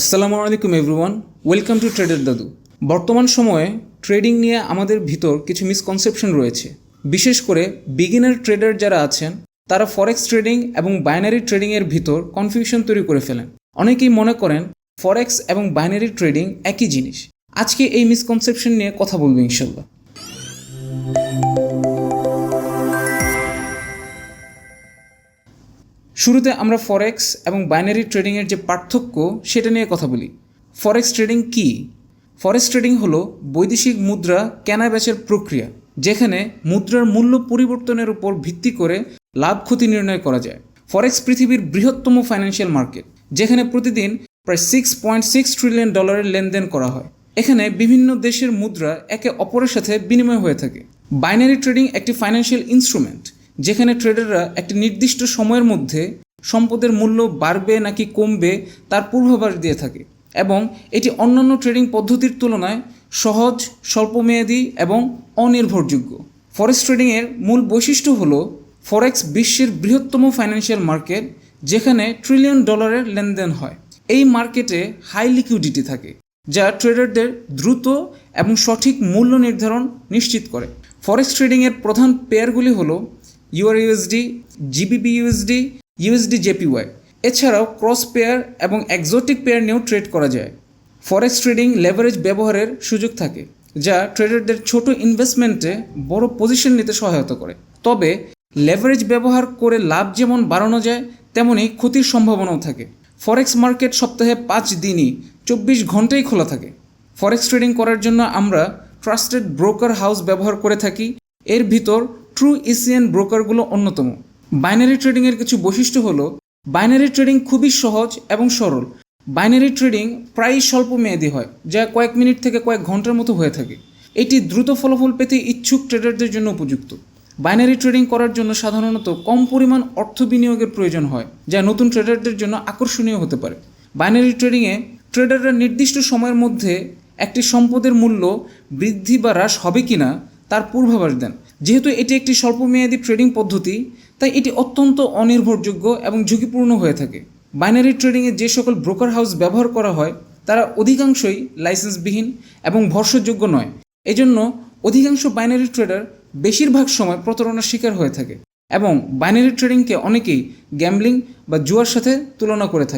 আসসালামু আলাইকুম everyone welcome to tedder দাদু বর্তমান সময়ে ট্রেডিং নিয়ে আমাদের ভিতর কিছু মিসকনসেপশন রয়েছে। বিশেষ করে বিগিনার ট্রেডার যারা আছেন, তারা ফরেক্স ট্রেডিং এবং বাইনারি ট্রেডিংয়ের ভিতর কনফিউশন তৈরি করে ফেলেন। অনেকেই মনে করেন ফরেক্স এবং বাইনারি ট্রেডিং একই জিনিস। আজকে এই মিসকনসেপশন নিয়ে কথা বলব ইনশাল্লাহ। শুরুতে আমরা ফরেক্স এবং বাইনারি ট্রেডিংয়ের যে পার্থক্য, সেটা নিয়ে কথা বলি। ফরেক্স ট্রেডিং কি? ফরেক্স ট্রেডিং হলো বৈদেশিক মুদ্রা কেনা বেচার প্রক্রিয়া, যেখানে মুদ্রার মূল্য পরিবর্তনের উপর ভিত্তি করে লাভ ক্ষতি নির্ণয় করা যায়। ফরেক্স পৃথিবীর বৃহত্তম ফাইন্যান্সিয়াল মার্কেট যেখানে প্রতিদিন প্রায় সিক্স পয়েন্ট সিক্স ট্রিলিয়ন ডলারের লেনদেন করা হয়। এখানে বিভিন্ন দেশের মুদ্রা একে অপরের সাথে বিনিময় হয়ে থাকে। বাইনারি ট্রেডিং একটি ফাইন্যান্সিয়াল ইনস্ট্রুমেন্ট যেখানে ট্রেডাররা একটি নির্দিষ্ট সময়ের মধ্যে সম্পদের মূল্য বাড়বে নাকি কমবে তার পূর্বাভাস দিয়ে থাকে এবং এটি অন্যান্য ট্রেডিং পদ্ধতির তুলনায় সহজ, স্বল্পমেয়াদী এবং অনির্ভরযোগ্য। ফরেক্স ট্রেডিংয়ের মূল বৈশিষ্ট্য হল ফরেক্স বিশ্বের বৃহত্তম ফাইন্যান্সিয়াল মার্কেট যেখানে ট্রিলিয়ন ডলারের লেনদেন হয়। এই মার্কেটে হাই লিকুইডিটি থাকে, যা ট্রেডারদের দ্রুত এবং সঠিক মূল্য নির্ধারণ নিশ্চিত করে। ফরেক্স ট্রেডিংয়ের প্রধান পেয়ারগুলি হলো EUR USD GBP USD USD JPY এছাড়াও ক্রস পেয়ার এবং এক্সোটিক পেয়ার নিয়েও ট্রেড করা যায়। ফরেক্স ট্রেডিং লেভারেজ ব্যবহারের সুযোগ থাকে, যা ট্রেডারদের ছোট ইনভেস্টমেন্টে বড় পজিশন নিতে সহায়তা করে। তবে লেভারেজ ব্যবহার করে লাভ যেমন বাড়ানো যায় তেমনই ক্ষতির সম্ভাবনাও থাকে। ফরেক্স মার্কেট সপ্তাহে পাঁচ দিনই চব্বিশ ঘন্টাই খোলা থাকে। ফরেক্স ট্রেডিং করার জন্য আমরা ট্রাস্টেড ব্রোকার হাউস ব্যবহার করে থাকি। এর ভিতর ট্রু এশিয়ান ব্রোকারগুলো অন্যতম। বাইনারি ট্রেডিংয়ের কিছু বৈশিষ্ট্য হলো বাইনারি ট্রেডিং খুবই সহজ এবং সরল। বাইনারি ট্রেডিং প্রায়ই স্বল্প মেয়াদী হয়, যা কয়েক মিনিট থেকে কয়েক ঘণ্টার মতো হয়ে থাকে। এটি দ্রুত ফলাফল পেতে ইচ্ছুক ট্রেডারদের জন্য উপযুক্ত। বাইনারি ট্রেডিং করার জন্য সাধারণত কম পরিমাণ অর্থ বিনিয়োগের প্রয়োজন হয়, যা নতুন ট্রেডারদের জন্য আকর্ষণীয় হতে পারে। বাইনারি ট্রেডিংয়ে ট্রেডাররা নির্দিষ্ট সময়ের মধ্যে একটি সম্পদের মূল্য বৃদ্ধি বা হ্রাস হবে কিনা তার পূর্বাভাস দেন। যেহেতু এটি একটি স্বল্পমেয়াদী ট্রেডিং পদ্ধতি, তাই এটি অত্যন্ত অনির্ভরযোগ্য এবং ঝুঁকিপূর্ণ হয়ে থাকে। বাইনারি ট্রেডিংয়ে যে সকল ব্রোকার হাউস ব্যবহার করা হয়, তারা অধিকাংশই লাইসেন্সবিহীন এবং ভরসাযোগ্য নয়। এজন্য অধিকাংশ বাইনারি ট্রেডার বেশিরভাগ সময় প্রতারণার শিকার হয়ে থাকে এবং বাইনারি ট্রেডিংকে অনেকেই গ্যাম্বলিং বা জুয়ার সাথে তুলনা করে থাকে।